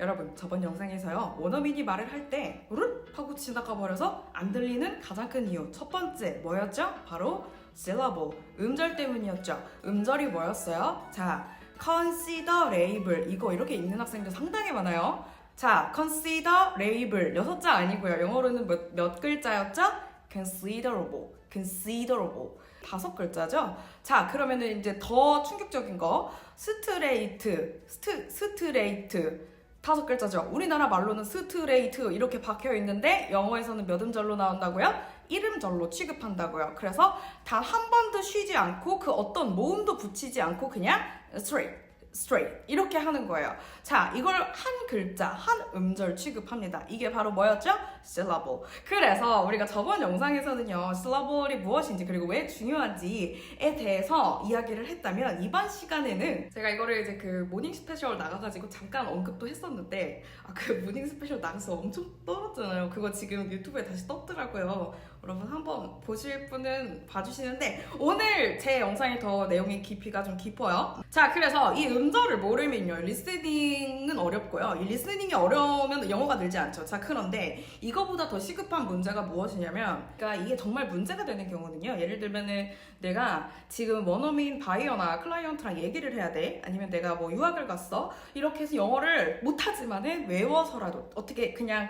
여러분 저번 영상에서요 원어민이 말을 할때르 하고 지나가 버려서 안 들리는 가장 큰 이유 첫 번째 뭐였죠? 바로 syllable 음절 때문이었죠. 음절이 뭐였어요? 자 consider label 이거 이렇게 읽는 학생들 상당히 많아요. 자 consider label 여섯 자 아니고요. 영어로는 몇, 몇 글자였죠? considerable considerable 다섯 글자죠? 자 그러면은 이제 더 충격적인 거 스트레이트 스트 스트레이트 다섯 글자죠. 우리나라 말로는 스트레이트 이렇게 박혀 있는데 영어에서는 몇 음절로 나온다고요? 이름절로 취급한다고요. 그래서 단 한 번도 쉬지 않고 그 어떤 모음도 붙이지 않고 그냥 straight, straight 이렇게 하는 거예요. 자, 이걸 한 글자, 한 음절 취급합니다. 이게 바로 뭐였죠? syllable. 그래서 우리가 저번 영상에서는요, syllable이 무엇인지 그리고 왜 중요한지에 대해서 이야기를 했다면 이번 시간에는 제가 이거를 이제 그 모닝 스페셜 나가가지고 잠깐 언급도 했었는데 아, 그 모닝 스페셜 나가서 엄청 떨었잖아요. 그거 지금 유튜브에 다시 떴더라고요. 여러분 한번 보실 분은 봐주시는데 오늘 제 영상이 더 내용의 깊이가 좀 깊어요. 자, 그래서 이 음절을 모르면요, 리스닝은 어렵고요. 이 리스닝이 어려우면 영어가 늘지 않죠. 자, 그런데 이거보다 더 시급한 문제가 무엇이냐면, 그러니까 이게 정말 문제가 되는 경우는요. 예를 들면은 내가 지금 원어민 바이어나 클라이언트랑 얘기를 해야 돼. 아니면 내가 뭐 유학을 갔어. 이렇게 해서 영어를 못하지만은 외워서라도 어떻게 그냥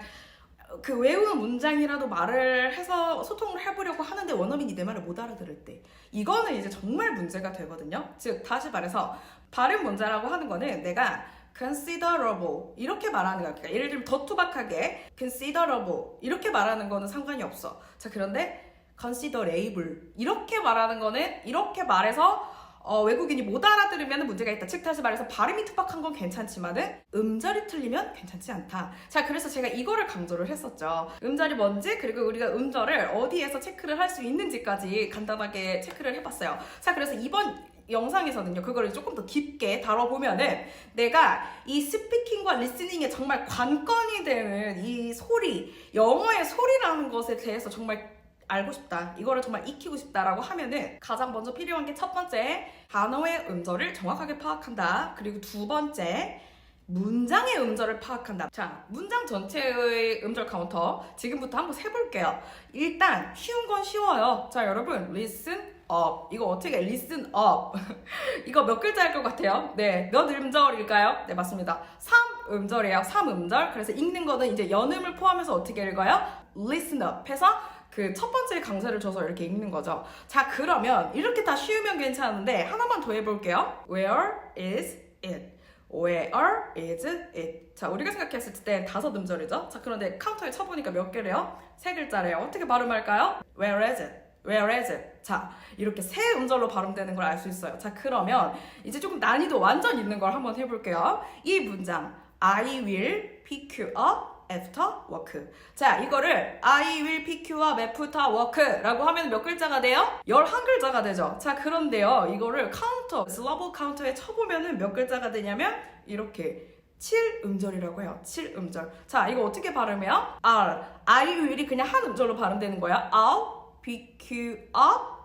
그 외우는 문장이라도 말을 해서 소통을 해보려고 하는데 원어민이 내 말을 못 알아들을 때 이거는 이제 정말 문제가 되거든요. 즉 다시 말해서 발음 문제라고 하는 거는 내가 considerable 이렇게 말하는 거야. 그러니까 예를 들면 더 투박하게 considerable 이렇게 말하는 거는 상관이 없어. 자 그런데 considerable 이렇게 말하는 거는 이렇게 말해서 어, 외국인이 못 알아들으면 문제가 있다. 즉 다시 말해서 발음이 투박한 건 괜찮지만은 음절이 틀리면 괜찮지 않다. 자, 그래서 제가 이거를 강조를 했었죠. 음절이 뭔지 그리고 우리가 음절을 어디에서 체크를 할 수 있는지까지 간단하게 체크를 해봤어요. 자, 그래서 이번 영상에서는요, 그거를 조금 더 깊게 다뤄보면은 내가 이 스피킹과 리스닝에 정말 관건이 되는 이 소리, 영어의 소리라는 것에 대해서 정말 알고 싶다. 이거를 정말 익히고 싶다라고 하면은 가장 먼저 필요한 게 첫 번째 단어의 음절을 정확하게 파악한다. 그리고 두 번째 문장의 음절을 파악한다. 자, 문장 전체의 음절 카운터 지금부터 한번 세볼게요. 일단 쉬운 건 쉬워요. 자, 여러분 listen up 이거 어떻게 listen up 이거 몇 글자일 것 같아요? 네, 몇 음절일까요? 네, 맞습니다. 3 음절이에요. 3 음절. 그래서 읽는 거는 이제 연음을 포함해서 어떻게 읽어요? listen up 해서 그 첫 번째 강세를 줘서 이렇게 읽는 거죠. 자, 그러면 이렇게 다 쉬우면 괜찮은데 하나만 더 해볼게요. Where is it? Where is it? 자, 우리가 생각했을 때 다섯 음절이죠. 자, 그런데 카운터에 쳐보니까 몇 개래요? 세 글자래요. 어떻게 발음할까요? Where is it? Where is it? 자, 이렇게 세 음절로 발음되는 걸 알 수 있어요. 자, 그러면 이제 조금 난이도 완전 있는 걸 한번 해볼게요. 이 문장 I will pick you up after work. 자, 이거를 I will pick you up after work라고 하면 몇 글자가 돼요? 11글자가 되죠. 자, 그런데요. 이거를 카운터, 슬러브 카운터에 쳐보면은 몇 글자가 되냐면 이렇게 7음절이라고 해요. 7음절. 자, 이거 어떻게 발음해요? R. I will이 그냥 한 음절로 발음되는 거야. I'll pick you up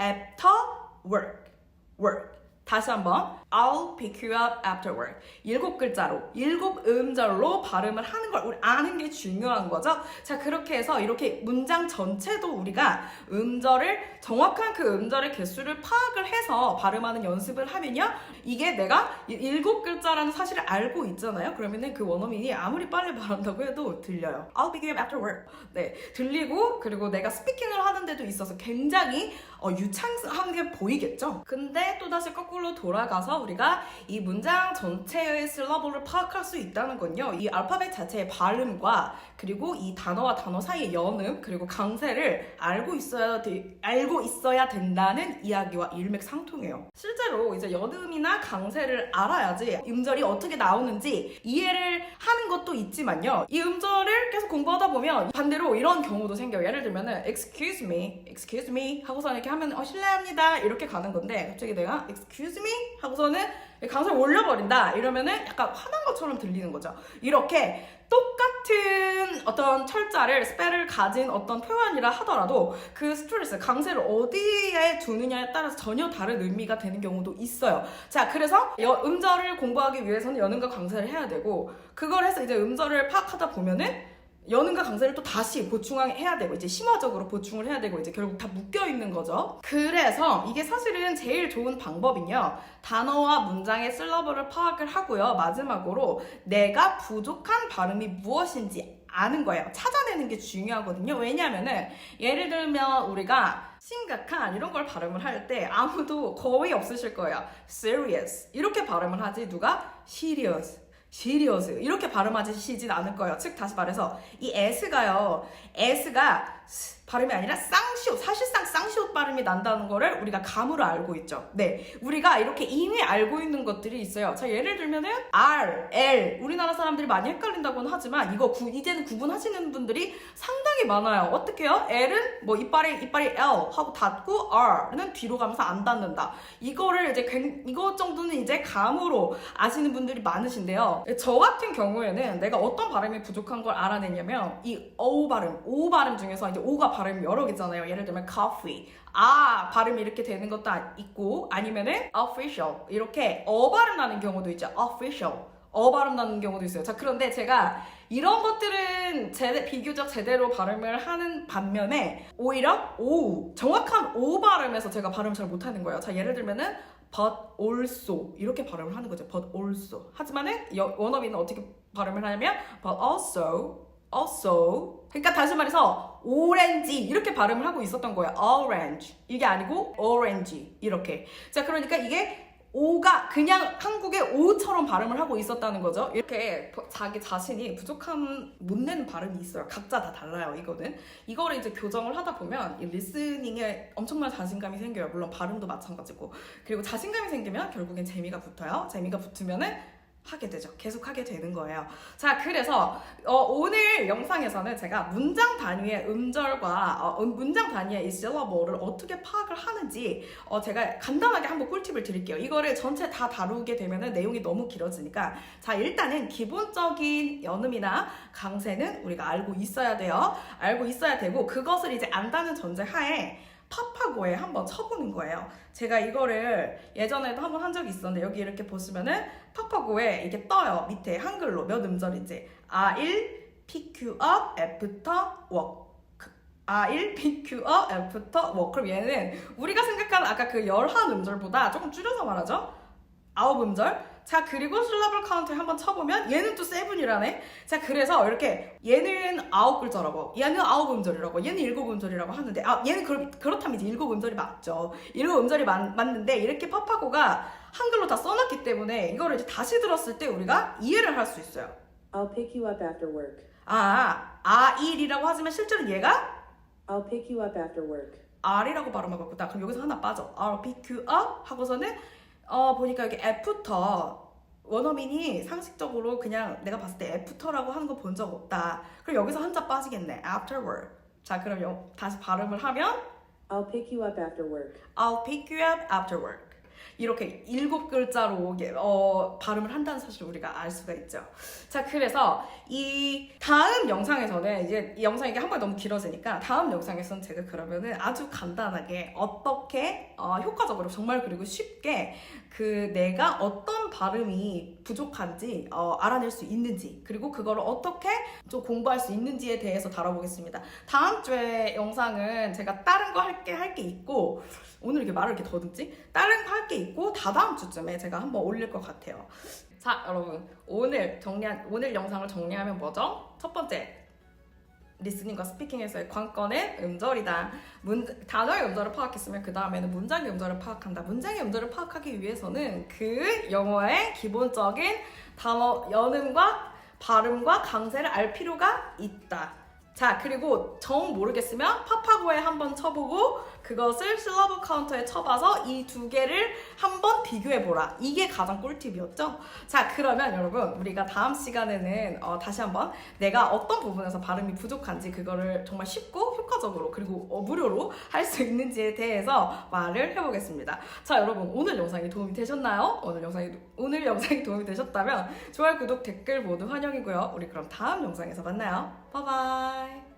after work. work. 다시 한번 I'll pick you up after work. 일곱 글자로, 일곱 음절로 발음을 하는 걸 우리 아는 게 중요한 거죠. 자, 그렇게 해서 이렇게 문장 전체도 우리가 음절을 정확한 그 음절의 개수를 파악을 해서 발음하는 연습을 하면요. 이게 내가 이 일곱 글자라는 사실을 알고 있잖아요. 그러면은 그 원어민이 아무리 빨리 말한다고 해도 들려요. I'll pick you up after work. 네, 들리고 그리고 내가 스피킹을 하는 데도 있어서 굉장히 어, 유창한 게 보이겠죠. 근데 또 다시 거꾸로 돌아가서 우리가 이 문장 전체의 슬러브를 파악할 수 있다는 건요. 이 알파벳 자체의 발음과 그리고 이 단어와 단어 사이의 연음 그리고 강세를 알고 있어야 돼, 알고 있어야 된다는 이야기와 일맥상통해요. 실제로 이제 연음이나 강세를 알아야지 음절이 어떻게 나오는지 이해를 하는 것도 있지만요. 이 음절을 계속 공부하다 보면 반대로 이런 경우도 생겨요. 예를 들면은 excuse me, excuse me 하고서 이렇게 하면 어 실례합니다 이렇게 가는 건데 갑자기 내가 excuse me 하고서는 강세를 올려버린다 이러면은 약간 화난 것처럼 들리는 거죠. 이렇게 똑같은 어떤 철자를 스펠을 가진 어떤 표현이라 하더라도 그 스트레스 강세를 어디에 두느냐에 따라서 전혀 다른 의미가 되는 경우도 있어요. 자 그래서 여- 음절을 공부하기 위해서는 연음과 강세를 해야 되고 그걸 해서 이제 음절을 파악하다 보면은 연음과 강세를 또 다시 보충해야 되고 이제 심화적으로 보충을 해야 되고 이제 결국 다 묶여 있는 거죠. 그래서 이게 사실은 제일 좋은 방법은요. 단어와 문장의 슬러브를 파악을 하고요. 마지막으로 내가 부족한 발음이 무엇인지 아는 거예요. 찾아내는 게 중요하거든요. 왜냐면은 예를 들면 우리가 심각한 이런 걸 발음을 할 때 아무도 거의 없으실 거예요. serious 이렇게 발음을 하지 누가 serious serious 이렇게 발음하시진 않을 거예요. 즉 다시 말해서 이 s가요. s가 발음이 아니라 쌍시옷 사실상 쌍시옷 발음이 난다는 거를 우리가 감으로 알고 있죠. 네, 우리가 이렇게 이미 알고 있는 것들이 있어요. 자 예를 들면은 R, L 우리나라 사람들이 많이 헷갈린다고는 하지만 이거 구, 이제는 구분하시는 분들이 상당히 많아요. 어떻게요? L은 뭐 이빨이 이빨이 L 하고 닫고 R는 뒤로 가면서 안 닫는다. 이거를 이제 굉- 이것 정도는 이제 감으로 아시는 분들이 많으신데요. 저 같은 경우에는 내가 어떤 발음이 부족한 걸 알아내냐면 이 O 발음, O 발음 중에서 이제 O가 발음 이 여러 개잖아요. 예를 들면 coffee, 아 발음이 이렇게 되는 것도 아- 있고 아니면은 official 이렇게 어 발음 나는 경우도 있죠. official 어 발음 나는 경우도 있어요. 자 그런데 제가 이런 것들은 제대, 비교적 제대로 발음을 하는 반면에 오히려 오 정확한 오 발음에서 제가 발음 잘 못하는 거예요. 자 예를 들면은 but also 이렇게 발음을 하는 거죠. but also 하지만은 여- 원어민은 어떻게 발음을 하냐면 but also also 그러니까 다시 말해서 오렌지 이렇게 발음을 하고 있었던 거예요. orange 이게 아니고 orange 이렇게 자 그러니까 이게 오가 그냥 한국의 오처럼 발음을 하고 있었다는 거죠. 이렇게 자기 자신이 부족함 못 내는 발음이 있어요. 각자 다 달라요. 이거는 이거를 이제 교정을 하다 보면 이 리스닝에 엄청난 자신감이 생겨요. 물론 발음도 마찬가지고 그리고 자신감이 생기면 결국엔 재미가 붙어요. 재미가 붙으면은 하게 되죠. 계속 하게 되는 거예요. 자, 그래서 어, 오늘 영상에서는 제가 문장 단위의 음절과 어, 음, 문장 단위의 이 syllable를 어떻게 파악을 하는지 어, 제가 간단하게 한번 꿀팁을 드릴게요. 이거를 전체 다 다루게 되면 내용이 너무 길어지니까 자, 일단은 기본적인 연음이나 강세는 우리가 알고 있어야 돼요. 알고 있어야 되고 그것을 이제 안다는 전제 하에 파파고에 한번 쳐보는 거예요. 제가 이거를 예전에도 한번 한 적이 있었는데 여기 이렇게 보시면은 파파고에 이게 떠요. 밑에 한글로 몇 음절인지 R1, PQ업, F터, 워크 R1, PQ업, F터, 워크 그럼 얘는 우리가 생각하는 아까 그 열한 음절보다 조금 줄여서 말하죠. 아홉 음절 자 그리고 슬러블 카운트를 한번 쳐보면 얘는 또 세븐이라네 자 그래서 이렇게 얘는 아홉 글자라고 얘는 아홉 음절이라고 얘는 일곱 음절이라고 하는데 아 얘는 그렇, 그렇다면 이제 일곱 음절이 맞죠 일곱 음절이 맞, 맞는데 이렇게 파파고가 한글로 다 써놨기 때문에 이거를 이제 다시 들었을 때 우리가 이해를 할 수 있어요 I'll pick you up after work. 아 아일이라고 하지만 실제로 얘가 I'll pick you up after work. R이라고 발음하겠구나. 그럼 여기서 하나 빠져. R, P, Q, up 하고서는 어 보니까 여기 애프터 원어민이 상식적으로 그냥 내가 봤을 때 애프터라고 하는 거 본 적 없다. 그럼 여기서 한자 빠지겠네. afterward. 자 그럼 여, 다시 발음을 하면 I'll pick you up after work. I'll pick you up after work. 이렇게 일곱 글자로 이게, 어, 발음을 한다는 사실을 우리가 알 수가 있죠. 자, 그래서 이 다음 영상에서는 이제 이 영상이 한번 너무 길어지니까 다음 영상에서는 제가 그러면은 아주 간단하게 어떻게 어, 효과적으로 정말 그리고 쉽게 그 내가 어떤 발음이 부족한지 어, 알아낼 수 있는지 그리고 그거를 어떻게 좀 공부할 수 있는지에 대해서 다뤄보겠습니다. 다음 주에 영상은 제가 다른 거 할게 할 게 있고 오늘 이렇게 말을 이렇게 더듬지? 다른 거할게 있고 다다음 주쯤에 제가 한번 올릴 것 같아요. 자, 여러분 오늘 정리한 오늘 영상을 정리하면 뭐죠? 첫 번째 리스닝과 스피킹에서의 관건은 음절이다. 문, 단어의 음절을 파악했으면 그 다음에는 문장의 음절을 파악한다. 문장의 음절을 파악하기 위해서는 그 영어의 기본적인 단어 연음과 발음과 강세를 알 필요가 있다. 자, 그리고 정 모르겠으면 파파고에 한번 쳐보고 그 그것을 실러브 카운터에 쳐봐서 이 두 개를 한번 비교해보라. 이게 가장 꿀팁이었죠? 자, 그러면 여러분, 우리가 다음 시간에는 어, 다시 한번 내가 어떤 부분에서 발음이 부족한지 그거를 정말 쉽고 효과적으로 그리고 어, 무료로 할 수 있는지에 대해서 말을 해보겠습니다. 자, 여러분, 오늘 영상이 도움이 되셨나요? 오늘 영상이, 오늘 영상이 도움이 되셨다면 좋아요, 구독, 댓글 모두 환영이고요. 우리 그럼 다음 영상에서 만나요. 바이바이.